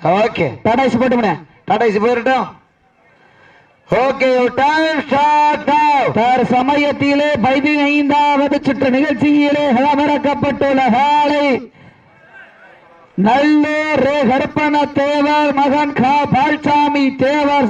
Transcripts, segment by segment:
Okay. டாடாசி டாடா டாடாசி போயிரட்டும். ஓகே டைம் ஸ்டார்ட் தர் சமயத்திலே பதினைந்தாவது சுற்று நிகழ்ச்சியிலே மறக்கப்பட்டுள்ள காலை நல்லூர் ரே தேவர் மகன் கா பால்சாமி தேவர்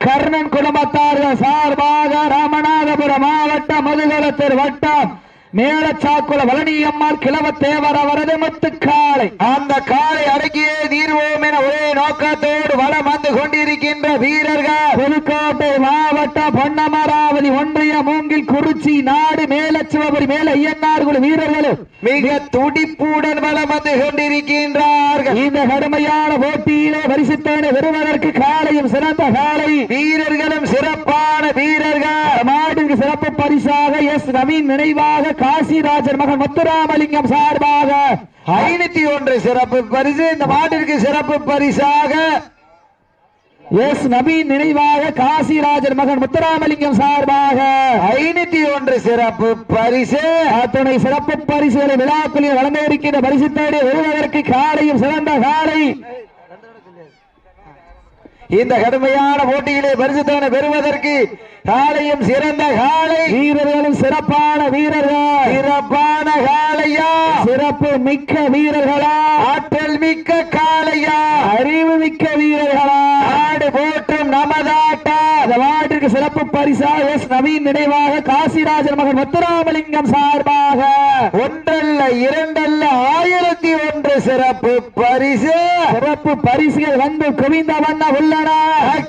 கர்ணன் குடும்பத்தார்கள் சார்பாக ராமநாதபுரம் மாவட்டம் முதுகுளத்தூர் வட்டம் மேலச்சாக்குள வளனியம்மாள் கிழவ தேவர் அவரது முத்துக்காலை அந்த காலை அடக்கியே தீர்வோம் என ஒரே நோக்கத்தோடு வளம் வந்து கொண்டிருக்கின்ற வீரர்கள். புதுக்கோட்டை மாவட்ட பொன்னமராவதி ஒன்றிய மூங்கில் குறிச்சி நாடு மேலச்சிவபுரி மேல ஐயன்னார் குழு வீரர்களும் மிக துடிப்புடன் வளம் வந்து கொண்டிருக்கின்றார்கள். இந்த கடுமையான போட்டியிலே பரிசுத்தேனை பெறுவதற்கு காலையும் சிறந்த காலை வீரர்களும் சிறப்பான வீரர்கள். மாட்டிற்கு சிறப்பு பரிசாக எஸ் நவீன் நினைவாக காசிராஜர் மகன் முத்துராமலிங்கம் சார்பாக ஐநூத்தி ஒன்று சிறப்பு பரிசு. இந்த மாட்டிற்கு சிறப்பு பரிசாக எஸ் நபீன் நினைவாக காசிராஜர் மகன் முத்துராமலிங்கம் சார்பாக ஐநூத்தி ஒன்று சிறப்பு பரிசு. அத்துணை சிறப்பு பரிசுகளை விழாக்குளில் வழங்க இருக்கின்ற பரிசு தேடி வருவதற்கு காலையும் சிறந்த காலை இந்த கடுமையான போட்டியிலே பரிசுத்தான பெறுவதற்கு காலையும் சிறந்த காலை. வீரர்களும் சிறப்பான வீரர்கள். சிறப்பான காளையா சிறப்பு மிக்க வீரர்களா. ஆற்றல் மிக்க காளையா அறிவு மிக்க வீரர்களா. ஆடு போட்டும் வார்டிற்கு சிறப்பு பரிசா எஸ் நவீன் நினைவாக காசிராஜர் மகன் முத்துராமலிங்கம் சார்பாக ஒன்றல்ல இரண்டல்ல ஆயிரத்தி ஒன்று சிறப்பு பரிசு. சிறப்பு பரிசுகள் வந்து குவிந்த வண்ண உள்ளன.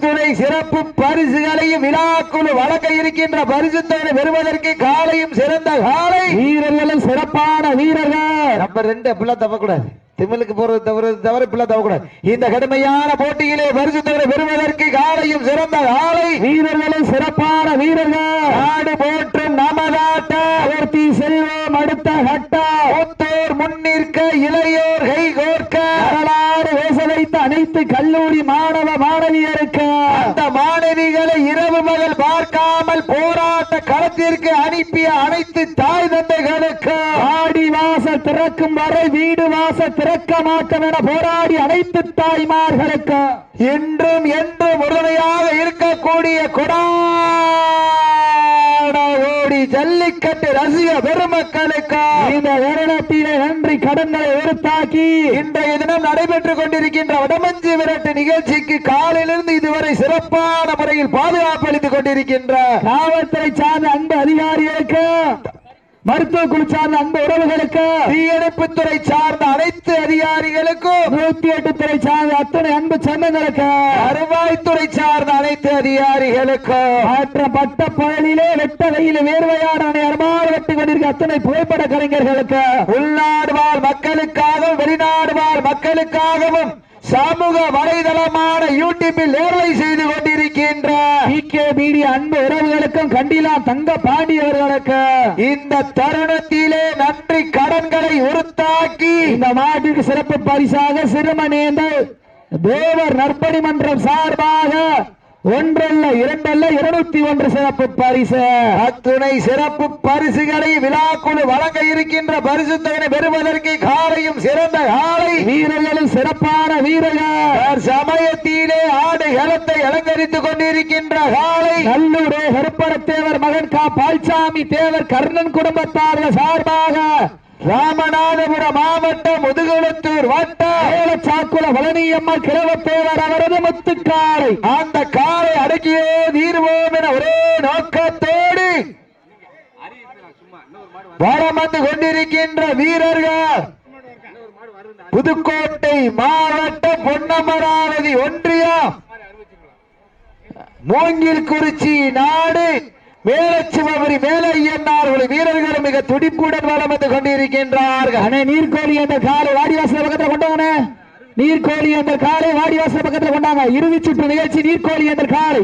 துணை சிறப்பு பரிசுகளையும் விழாக்குழு வழங்க இருக்கின்ற பரிசுத்தனை பெறுவதற்கு காலையும் சிறந்த காலை. வீரர்களும் சிறப்பான வீரர்கள். நம்ம ரெண்டு அப்படிலாம் தவக்கூடாது திமிழுக்கு போறது தவிர தவிர தவக்கூடாது இந்த கடுமையான போட்டியிலே பரிசுத்தனை பெறுவதற்கு காலையும் சிறந்த காலை. வீரர்களும் சிறப்பான வீரர்கள். நாடு போற்றும் நமதாட்ட. அவர்த்தி செல்வம் அடுத்த கட்டா. மூத்தோர் முன்னிற்க இளையோர் கை கோர்க்க. வரலாறு பேச வைத்த அனைத்து கல்லூரி மாணவ மாணவியருக்கு. அந்த மாணவிகளை இரவு பகல் பார்க்காமல் போராட்ட களத்திற்கு அனுப்பிய அனைத்து தாய் தந்தைகளுக்கு வாசல் திறக்கும் வரை வீடு வாசல் திறக்க மாட்டோம் என போராடி அனைத்து தாய்மார்களுக்கு என்றும் என்றும் உறுதியாக இருக்கக்கூடிய கொடாடி ஜல்லிக்கட்டு ரசிக பெருமக்களுக்கு இந்த வருடத்திலே நன்றி கடன்களை உறுத்தாக்கி இன்றைய தினம் நடைபெற்றுக் கொண்டிருக்கின்ற வடமஞ்சி விரட்டு நிகழ்ச்சிக்கு காலையிலிருந்து இதுவரை சிறப்பான முறையில் பாதுகாப்பு அளித்துக் கொண்டிருக்கின்ற காவல்துறை சார்ந்த அன்பு அதிகாரிகளுக்கு மருத்துவ குழு சார்ந்த அன்பு உறவுகளுக்கு தீயணைப்புத்துறை சார்ந்த அனைத்து அதிகாரிகளுக்கும் நூத்தி எட்டு துறை சார்ந்த அத்தனை அன்பு சொந்தங்களுக்கு வருவாய்த்துறை சார்ந்த அனைத்து அதிகாரிகளுக்கும் மாற்றப்பட்ட பழனிலே வெட்ட வெயில் வேர்வையான அருமாறு வெட்டி கொண்டிருக்க அத்தனை புகைப்பட கலைஞர்களுக்கு உள்நாடு வாழ் மக்களுக்காகவும் வெளிநாடு வாழ் மக்களுக்காகவும் சமூக வலைதளமான யூடியூபில் நேர்வை செய்து கொண்டிருக்கின்ற பிகே மீடி அன்பு உறவுகளுக்கும் கண்டிலா தங்க பாண்டியவர்களுக்கு. இந்த தருணத்திலே நன்றி கடன்களை உறுத்தாக்கி இந்த மாட்டிற்கு சிறப்பு பரிசாக சிறுமனேந்தல் தேவர் நற்பணி மன்றம் சார்பாக ஒன்றல்ல இரண்டல்ல இருநூத்தி ஒன்று சிறப்பு பரிசு. அத்துணை சிறப்பு பரிசுகளை விழாக்குழு வழங்க இருக்கின்ற பரிசு தொகை பெறுவதற்கு காலையும் சிறந்த காலை. வீரர்களும் சிறப்பான வீரர்கள். சமயத்திலே ஆடு களத்தை அலங்கரித்துக் கொண்டிருக்கின்ற காலை. நல்லூரே கருப்பண தேவர் மகன் கா. பால்சாமி தேவர் கர்ணன் குடும்பத்தார்கள் சார்பாக ராமநாதபுரம் மாவட்டம் முதுகுளத்தூர் வட்டம் சாக்குல பழனியம்மா கிழவத்தேவர் அவரது முத்துக்காலை. அந்த காலை அடக்கியே தீர்வோம் என ஒரே நோக்கத்தோடு வரம் வந்து கொண்டிருக்கின்ற வீரர்கள். புதுக்கோட்டை மாவட்டம் பொன்னமராவதி ஒன்றியம். மூங்கில் குறிச்சி நாடு. மேலச்சிவபுரி மேல ஐயன்னார்கள் வீரர்களும் மிக துடிப்புடன் வளம் வந்து கொண்டிருக்கின்றார்கள். அண்ணே நீர்கோழி என்ற காலை வாடிவாசல் பக்கத்தில் கொண்டாங்க நீர்கோழி என்ற காலை வாடிவாசல் பக்கத்தில் கொண்டாங்க. இறுதி சுற்று நிகழ்ச்சி நீர்கோழி என்ற காலை.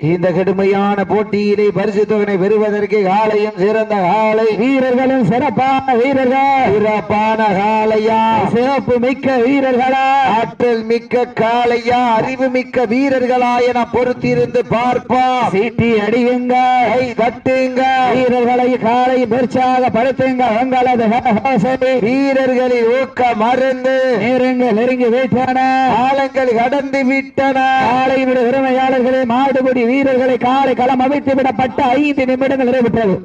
இந்த கடுமையான போட்டியிலே பரிசு தொகை பெறுவதற்கு காலையும் சிறந்த காலை வீரர்களும் சிறப்பான வீரர்கள். சிறப்பான காளையா சிறப்பு மிக்க வீரர்களா? ஆற்றல் மிக்க காளையா? அறிவு மிக்க வீரர்களா என பொறுத்திருந்து பார்ப்பா சீட்டி அடியுங்க. கை தட்டுங்க. வீரர்களை காலை பெருச்சாக படுத்துங்க உங்களது ஹோசை. வீரர்களின் ஊக்க மருந்து. நேரங்கள் நெருங்கி வைத்தன காலங்கள் கடந்து விட்டன. காலையினுடைய உரிமையாளர்களே மாடுபடி வீரர்களை காலை களம் அமைத்து விடப்பட்ட ஐந்து நிமிடங்கள் நிறைவுற்றது.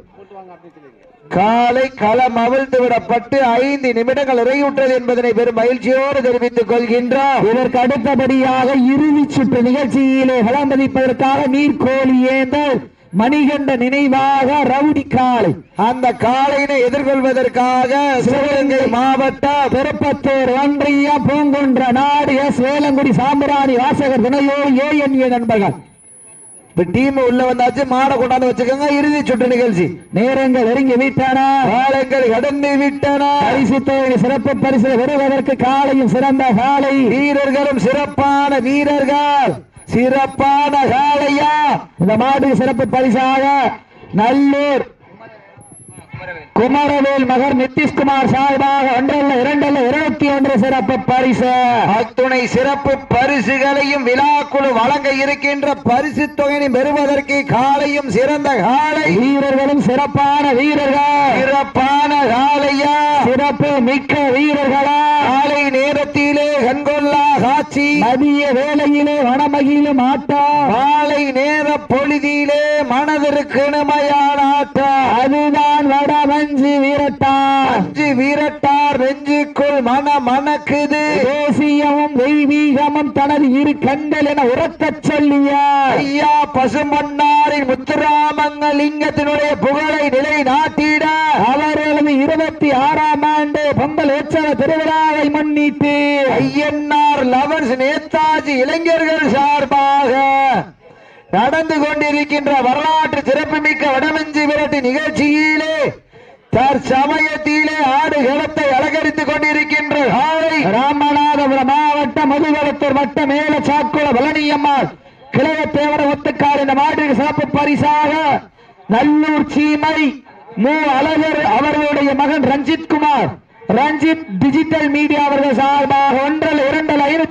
காலை களம் அவிழ்த்து விடப்பட்டு ஐந்து நிமிடங்கள் நிறைவுற்றது என்பதனை பெரும் மகிழ்ச்சியோடு தெரிவித்துக் கொள்கின்றோம். இதற்கு அடுத்தபடியாக இறுதி சுற்று நிகழ்ச்சியிலே களமதிப்பதற்காக நீர்கோழி ஏந்தல் மணிகண்ட நினைவாக ரவுடி காலை அந்த காளையினை எதிர்கொள்வதற்காக சிவகங்கை மாவட்டம் திருப்பத்தூர் ஒன்றிய பூங்குன்ற நாடு எஸ். வேலங்குடி சாம்பிராணி வாசகர் துணையோ ஏஎன்ஏ நண்பர்கள். இப்ப டீம் உள்ள வந்தாச்சு மாடை கொண்டாந்து வச்சுக்கோங்க. இறுதி சுற்று நிகழ்ச்சி. நேரங்கள் நெருங்கி விட்டன. காலங்கள் கடந்து விட்டன. பரிசு தொகை சிறப்பு பரிசு பெறுவதற்கு காலையும் சிறந்த காலை. வீரர்களும் சிறப்பான வீரர்கள். சிறப்பான காளையா. இந்த மாடு சிறப்பு பரிசாக. நல்லூர் குமரவேல் மகர் நிதிஷ்குமார் சார்பாக ஒன்றல்ல இரண்டல்ல இருநூத்தி ஒன்று சிறப்பு பரிசு. அத்துணை சிறப்பு பரிசுகளையும் விழாக்குழு வழங்க இருக்கின்ற பரிசு தொகையை பெறுவதற்கு காலையும் சிறந்த காளை வீரர்களும் சிறப்பான வீரர்கள். சிறப்பான காளையா சிறப்பு மிக்க வீரர்களா? காலை நேரத்திலே கண்கொள்ளா காட்சி. மதிய வேளையிலே வனமகிழும் ஆட்டம் காலை நேர பொழுதிலே மனதிற்கு இனிமையான ஆட்டம் அதுதான் வடமஞ்சு வீரட்டா அஞ்சு வீரட்டார் நெஞ்சுக்குள் மன மணக்குது. தேசியமும் தெய்வீகமும் தனது இரு கண்கள் என உறக்கச் சொல்லிய. ஐயா பசுமன்னாரின் முத்துராமங்க லிங்கத்தினுடைய புகழை நிலை நாட்டிட அவர்களது இருபத்தி ஆறாம் ஆண்டு பொங்கல் உற்சவ திருவிழாவை முன்னிட்டு. ஐயன்னார் லவர்ஸ் நேதாஜி இளைஞர்கள் சார்பாக நடந்து கொண்டிருக்கின்ற வரலாற்று சிறப்புமிக்க வடமஞ்சி விரட்டு நிகழ்ச்சியிலே தற்சமயத்திலே ஆடு இடத்தை அலங்கரித்துக் கொண்டிருக்கின்ற காலை ராமநாதபுரம் மாவட்டம் முதுகுளத்தூர் வட்ட மேல சாக்குள பழனியம்மாள் கிழவத்தேவர ஒத்துக்கார் இந்த மாட்டிற்கு சிறப்பு பரிசாக நல்லூர் சீமை மு. அழகர் அவர்களுடைய மகன் ரஞ்சித் குமார் ரஞ்சித் டிஜிட்டல் மீடியா அவர்கள் சார்பாக ஒன்று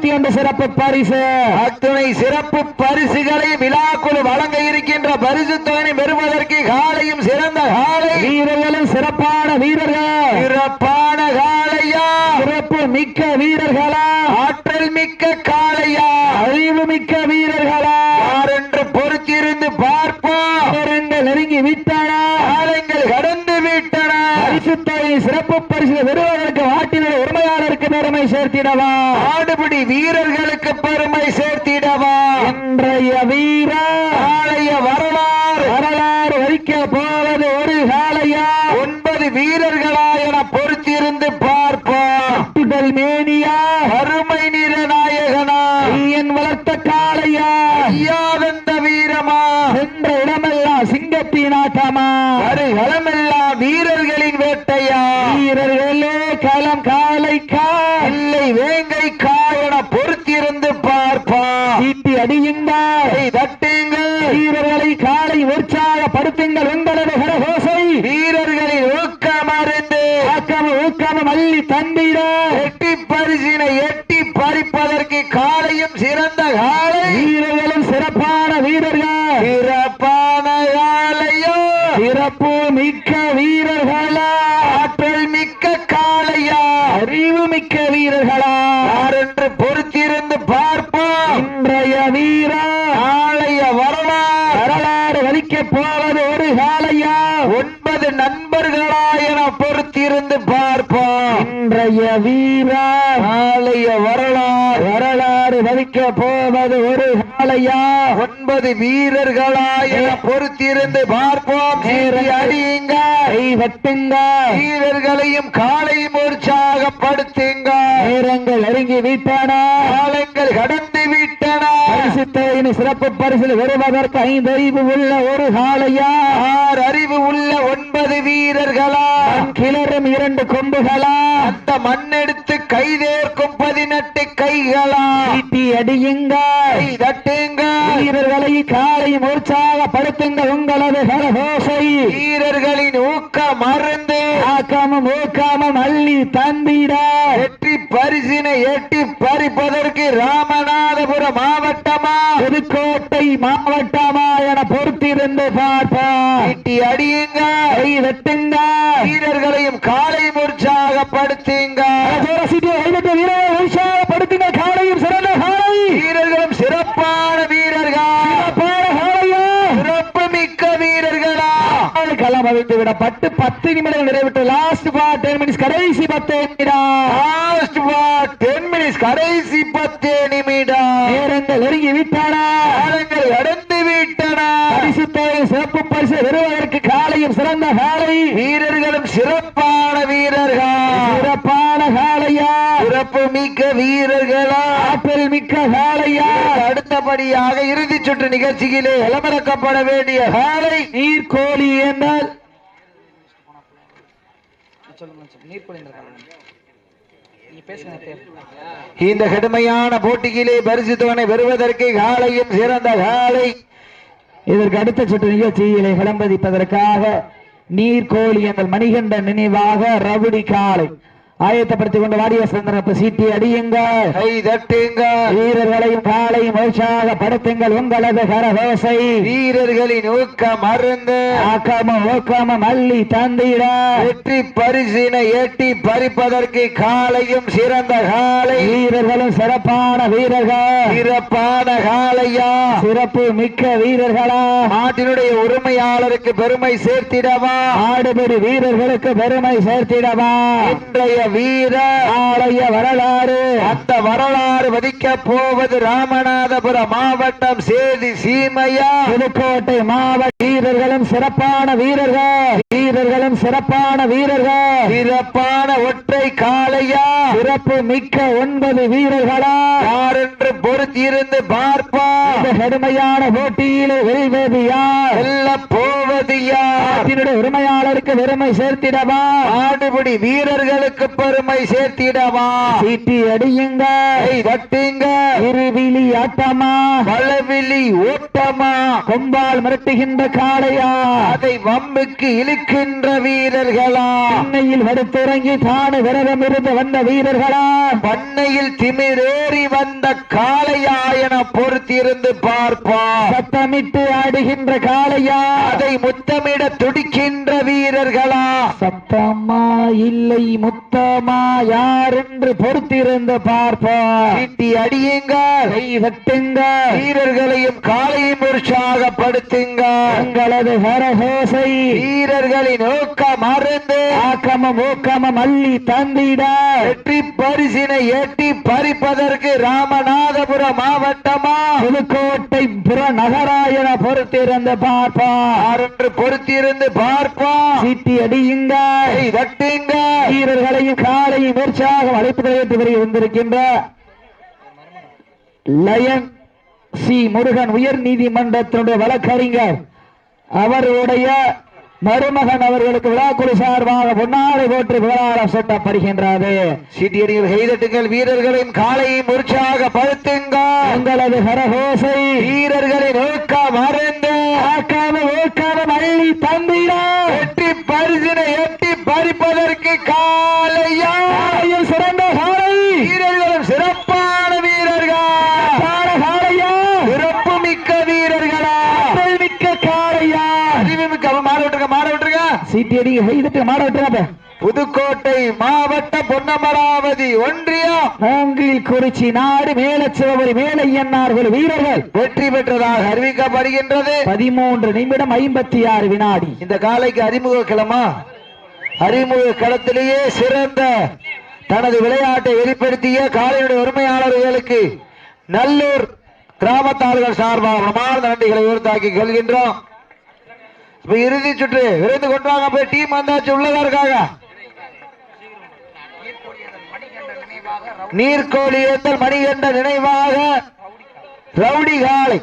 ஐநூத்தி ஒன்று சிறப்பு பரிசு. அத்துணை சிறப்பு பரிசுகளை விழாக்குழு வழங்க இருக்கின்ற பரிசு தொகை பெறுவதற்கு காலையும் சிறந்த காலை. வீரர்களும் சிறப்பான வீரர்கள். சிறப்பான காளையா. சிறப்பு மிக்க வீரர்களா. ஆற்றல் மிக்க காளையா. அறிவு மிக்க வீரர்களா. யார் என்று பொறுத்திருந்து பார்ப்போம். நேரங்கள் நெருங்கி விட்டன. காலங்கள் கடந்து விட்டன. பரிசுத்தொகை சிறப்பு பரிசு பெறுவதற்கு வாட்டினுடைய உரிமையாளருக்கு பெருமை சேர்த்திடவா? ஆடுபிடி வீரர்களுக்கு பெருமை சேர்த்திடவா? இன்றைய வீரர் காளைய வரலாறு. வரலாறு வரிக்க போவது ஒரு காலையா ஒன்பது வீரர்களா என பொறுத்திருந்து பார்ப்போம். சுடல் மேனியா. அருமை நிற நாயகனா. ஐயன் வளர்த்த காளையா. ஐயாவந்த வீரமா. சென்ற இடமெல்லாம் சிங்கத்தின் ஆட்டமா வருகளமெல்லாம் வீரர்களின் வேட்டையா வீரர்களே களம் காலைக்கா இல்லை வேங்கை காயன பொறுத்திருந்து பார்ப்போம் சீட்டி அடியுங்கள் கை தட்டுங்கள் வீரர்களை காலை உற்சாகப்படுத்துங்கள். உங்களது கரகோசை. வீரர்களின் ஊக்கமருந்து ஆக்கம ஊக்கம மல்லி தந்திட. எட்டி பரிசினை எட்டி பறிப்பதற்கு காலையும் சிறந்த காலை. வீரர்களும் சிறப்பான வீரர்கள். சிறப்பான காலையோ. சிறப்பு மிக்க வீரர்களா. ஆற்றல் மிக்க காளையா அறிவு மிக்க வீரர்களா. என்று பொறுத்திருந்து பார்ப்போம். இன்றைய வீரா போவது ஒரு காலையா ஒன்பது நண்பர்களா என பொறுத்திருந்து பார்ப்போம். இன்றைய வீரா நாளைய வரலாறு வரலாறு வலிக்க போவது ஒரு காலையா ஒன்பது வீரர்களா என பொறுத்திருந்து பார்ப்போம். அடியுங்க. வட்டுங்க. வீரர்களையும் காலையும் உற்சாகப்படுத்துங்க நேரங்கள் நெருங்கி விட்டன. காலங்கள் கடந்து விட்டன. பரிசு தொகையின் சிறப்பு பரிசில் வருவதற்கு ஐந்து அறிவு உள்ள ஒரு காலையா ஆறு அறிவு உள்ள ஒன்பது வீரர்களா? கிளறும் இரண்டு கொம்புகளா? அந்த மண்ணெடுத்து கைதேர்க்கும் பதினெட்டு கைகளா? சீட்டி அடியுங்க. தட்டுங்க. வீரர்களை காலையும் கரகோசை வீரர்களின் ஊக்க மருந்து. ஆக்காமம் ஊக்காமம் அள்ளி தந்திட. வெற்றி பரிசினை எட்டி பறிப்பதற்கு ராமநாதபுரம் மாவட்டமா? புதுக்கோட்டை மாவட்டமா என பொறுத்திருந்து பார்ப்போம் ஈட்டி அடியுங்க. வெட்டுங்க. வீரர்களையும் காலை உற்சாகப்படுத்துங்க உற்சாகப்படுத்துங்க காலையும் சிறந்த காலை வீரர்களும் சிறப்பான வீரர்கள். சிறப்பு மிக்க வீரர்களா. களம் அவிழ்த்து விடப்பட்டு பத்து நிமிடங்கள் நிறைவிட்டு லாஸ்ட் பார் டென் மினிட்ஸ் கடைசி பத்து நிமிடம். லாஸ்ட் டென் மினிட்ஸ் கடைசி பத்து நிமிடம். நேரங்கள் நெருங்கி விட்டன. காலங்கள் கடந்து விட்டன. பரிசு தொகை சிறப்பு பரிசு பெறுவதற்கு காலையும் சிறந்த காலை. வீரர்களும் சிறப்பான வீரர்கள். சிறப்பான காலையா. சிறப்பு மிக்க வீரர்களா. மிக்க காலையா அடுத்தபடியாக இறுதி சுற்று நிகழ்ச்சியிலே விளம்பரக்கப்பட வேண்டிய காலை நீர்கோழி என்றால்? இந்த கடுமையான போட்டியிலே பரிசு தொகை பெறுவதற்கு காலையும் சிறந்த காலை இதற்கு அடுத்த சுற்று நிகழ்ச்சியிலே விளம்பதிப்பதற்காக நீர்கோழி என்ற மணிகண்ட நினைவாக ரவுடி காலை ஆயத்தப்படுத்திக் கொண்டு வாடிய சுதந்திரப்பு சீட்டி அடியுங்கள். கை தட்டுங்க வீரர்களையும் காலையும் உற்சாகப்படுத்துங்கள் உங்களது கரகோசை. வீரர்களின் ஊக்க மருந்து ஆக்காம ஓக்காம மல்லி தந்திட. வெற்றி பரிசினை எட்டி பறிப்பதற்கு காலையும் சிறந்த காலை வீரர்களும் சிறப்பான வீரர்கள். சிறப்பான காலையா சிறப்பு மிக்க வீரர்களா. நாட்டினுடைய உரிமையாளருக்கு பெருமை சேர்த்திடவா. ஆடுபடி வீரர்களுக்கு பெருமை சேர்த்திடவா. இன்றைய வீரர் ஆலய வரலாறு. அந்த வரலாறு வதிக்க போவது ராமநாதபுரம் மாவட்டம் சேதி சீமையா. புதுக்கோட்டை மாவட்ட வீரர்களும் சிறப்பான வீரர்கள். வீரர்களும் சிறப்பான வீரர்கள். சிறப்பான ஒற்றை காளையா. சிறப்பு மிக்க ஒன்பது வீரர்களா. யாரென்று பொறுத்திருந்து பார்ப்பா. கடுமையான போட்டியிலே வெல்வது யார்? வெல்ல போவது யார்? உரிமையாளருக்கு பெருமை சேர்த்திடவா? ஆடுபடி வீரர்களுக்கு பெருமை சேர்த்திடவா? சீட்டி அடியுங்க. தட்டுங்க. இருவிழி ஆட்டமா? பலவிழி ஓட்டமா? கொம்பால் மிரட்டுகின்ற காளையா? அதை வம்புக்கு இழுக்கின்ற வீரர்களா? சென்னையில் வடுத்திறங்கி தானு விரதம் இருந்து வந்த வீரர்களா? பண்ணையில் திமிரேறி வந்த காளையா என பொறுத்திருந்து பார்ப்பா. சத்தமிட்டு ஆடுகின்ற காளையா? அதை முத்தமிட துடிக்கின்ற வீரர்களா? சத்தமா இல்லை முத்தமா யார் என்று பொறுத்திருந்து பார்ப்போம். சீட்டி அடியுங்க கை தட்டுங்க வீரர்களையும் காலையும் உற்சாகப்படுத்துங்க உங்களது கரகோசை வீரர்களின் நோக்க மறந்து ஆக்கமம் ஊக்கமம் அள்ளி தந்திட. வெற்றி பரிசினை எட்டி பறிப்பதற்கு ராமநாதபுரம் மாவட்டமா? புதுக்கோட்டை புறநகராயன பொறுத்திருந்து பார்ப்போம். ஆரென்று பொறுத்திருந்து பார்ப்பா சீட்டி அடியுங்க கை வீரர்களையும் காலையும் உற்சாகம் அழைப்பு தெரிவித்து வருகை வந்திருக்கின்ற லயன் சி முருகன் உயர் நீதிமன்றத்தினுடைய வழக்கறிஞர் அவருடைய மருமகன் அவர்களுக்கு விழாக்குழு சார்பாக பொன்னாடை போட்டு விவகாரம் சூட்டப்படுகின்றது. சீட்டியடிகள் கைதட்டுங்கள் வீரர்களின் காலையும் உற்சாகப்படுத்துங்க உங்களது கரகோசை வீரர்களின் நோக்க மறந்து. ஆக்காம ஓக்காம அள்ளி தந்திட. வெற்றி பரிசினை எட்டி பறிப்பதற்கு காலையா காலையில் சிறந்த காலை வீரர்களும் சிறப்பான வீரர்கள் கால காலையா சிறப்பு மிக்க வீரர்களா ஆற்றல் மிக்க காலையா அறிவு மிக்க அவன் மாற விட்டுருக்க மாற அடி கைதட்டு மாட விட்டுறாப்ப புதுக்கோட்டை மாவட்ட பொன்னமராவதி ஒன்றியம். நாங்கில் குறிச்சி நாடு மேலச்சிவபுரி மேலையன்னார்கள் வீரர்கள். வெற்றி பெற்றதாக அறிவிக்கப்படுகின்றது. பதிமூன்று நிமிடம் ஐம்பத்தி ஆறு வினாடி. இந்த காலைக்கு அறிமுக கிழமா அறிமுக களத்திலேயே சிறந்த தனது விளையாட்டை வெளிப்படுத்திய காலையுடைய உரிமையாளர்களுக்கு நல்லூர் கிராமத்தார்கள் சார்பாக நன்றிகளை உயர்த்தாக்கி கொள்கின்றோம். இப்ப இறுதி சுற்று. விரைந்து கொண்டாங்க. போய் டீம் வந்தாச்சு உள்ளதா இருக்காங்க நீர்கோழி ஏந்தல் மணிகண்ட நினைவாக. ரவுடி காலை